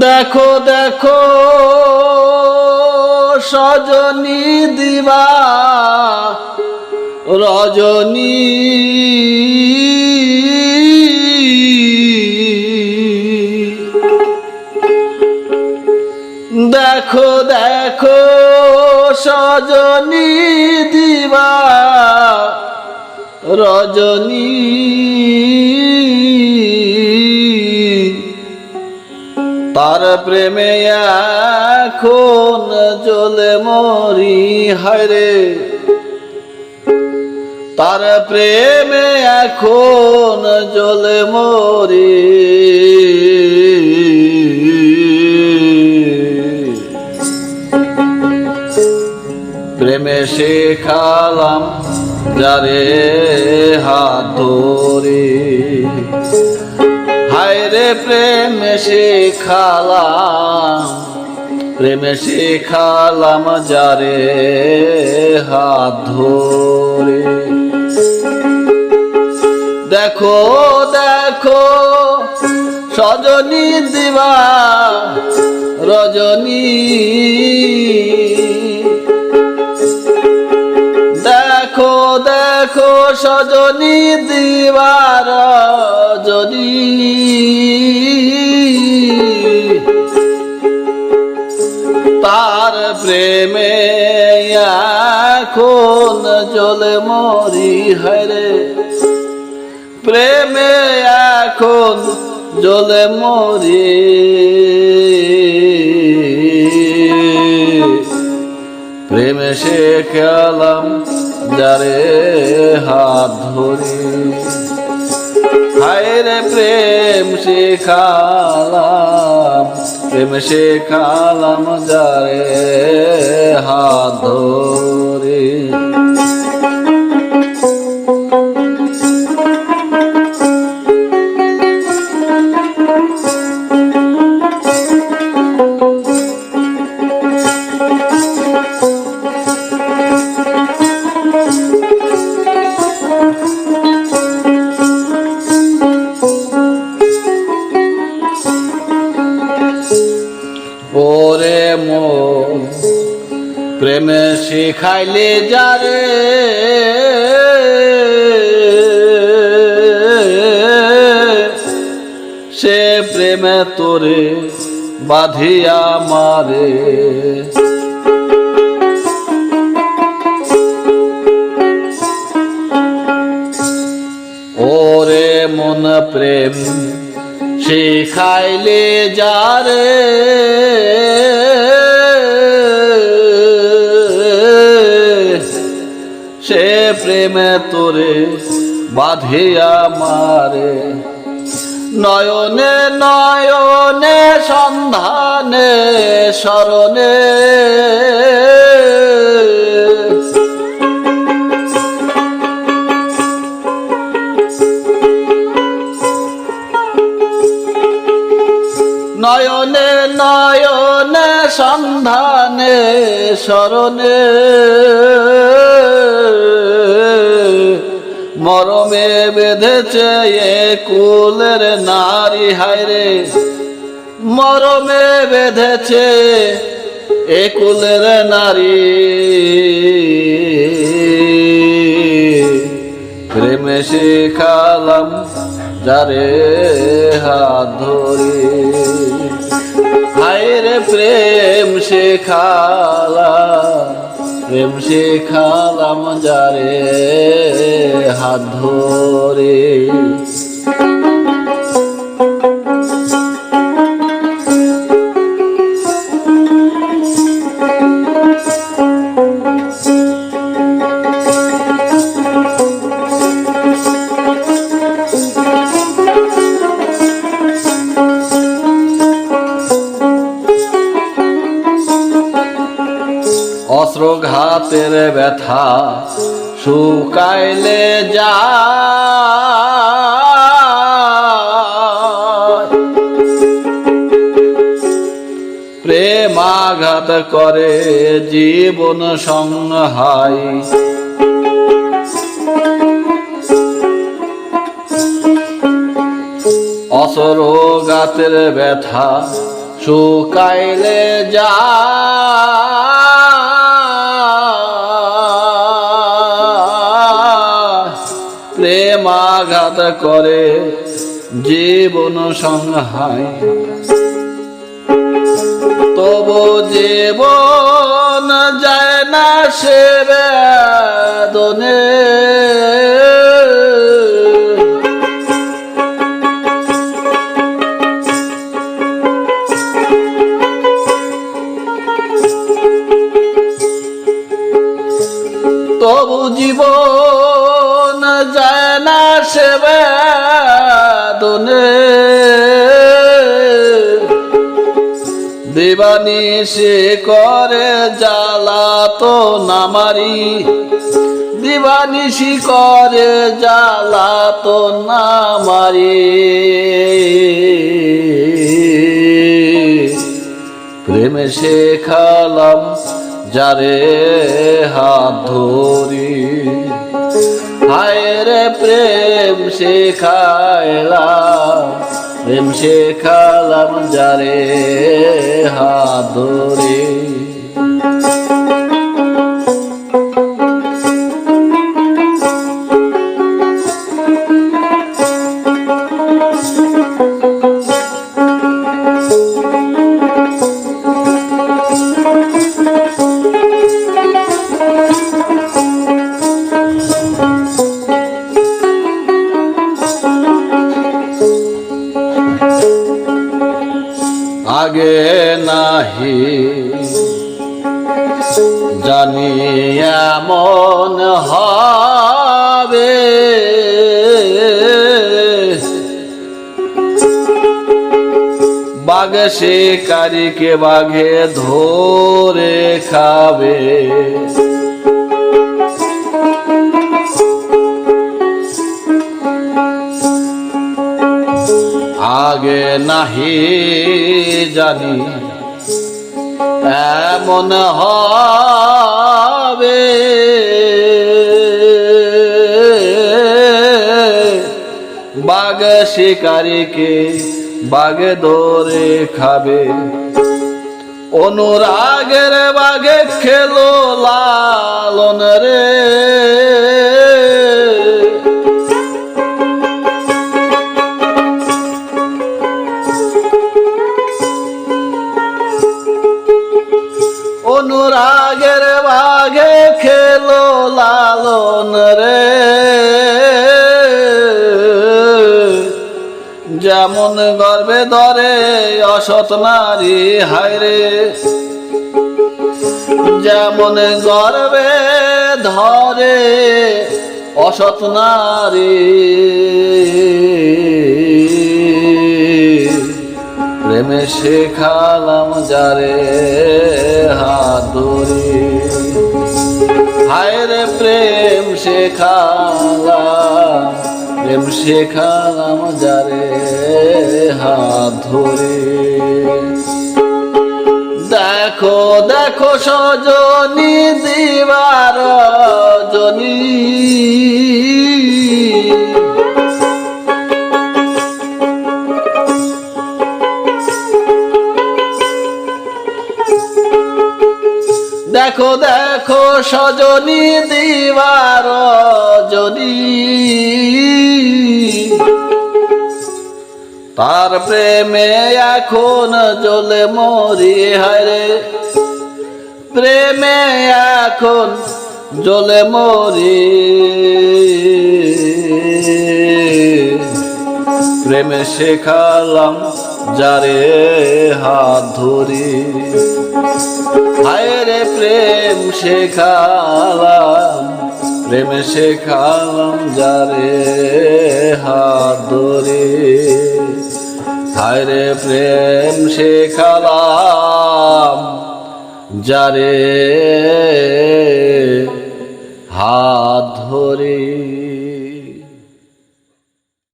দেখো দেখো সজনী দিবা রজনী সজনী দিবা রজনী। তার প্রেমে এখন জ্বলে মরি হায়রে তার প্রেমে এখন জ্বলে মরি। শেখালাম যারে হাত ধরে। হায়রে প্রেম শেখালাম, প্রেমে শেখালাম যারে হাত ধরে। দেখো দেখো, সজনী দিবা, রজনী সজনী দিবার যদি। তার প্রেমে এখন জলে মরি হরে প্রেমে এখন জলে মরি। প্রেমে শেখালাম যারে হাত ধরে। হায়রে প্রেম শেখালাম প্রেম শেখালাম যারে হাত ধরে। প্রেমে শিখাইলে যারে সে প্রেমে তোরে বাঁধিয়া মারে। ওরে মন প্রেম শিখাইলে যারে সে প্রেমে তোরে বাঁধিয়া মারে নয়নে নয়নে সন্ধানে স্মরণে নয়নে নয়নে, সন্ধানে স্মরণে মরমে বেঁধেছে এ কুলের নারী, হায়রে। মরমে বেঁধেছে এ কুলের নারী। প্রেমে শেখালাম যারে হাত ধরে। হায়রে প্রেম শেখালা প্রেম শেখালাম যারে হাত ধরে। অস্ত্রঘাতের ব্যথা শুকাইলে যা। প্রেমাঘাত করে জীবন সংহাই। অসরোগাতের ব্যথা শুকাইলে যা। প্রেমাঘাত করে জীবন সংহায়। তবু জীবন যায় না সে বেদনে দিবানিশে করে, জ্বালা তো নামারি। দিবানিশি করে, জ্বালা তো নামারি। প্রেমে শেখালাম যারে হাত ধরি। হায় রে প্রেম শেখাইলাম প্রেম শেখালাম যারে হাত ধরে। বাঘ শিকারীকে বাঘে ধরে খাবে। আগে নাহি জানি এমন হবে। বাঘ শিকারীকে বাঘে ধরে খাবে। অনুরাগের বাগে খেলো লালন রে। অনুরাগের বাঘে খেলো লালন রে। যেমন গর্বে ধরে অসৎ নারী হায়রে যেমন গর্বে ধরে অসৎ নারী। প্রেমে শেখালাম যারে হাত ধরে। হায় রে প্রেম শেখালাম প্রেম শেখালাম যারে হাত ধরে। দেখো দেখো সজনী দিবার জনী। দেখো দেখো সজনী দিবার জনী। তার প্রেমে এখন জলে মরি, হায়রে। প্রেমে এখন জলে মরি। প্রেমে শেখালাম যারে হাত ধরি। হায় রে প্রেম শেখালাম প্রেম শেখালাম যারে হাত ধরে। হায় রে প্রেম শেখালাম যারে হাত ধরে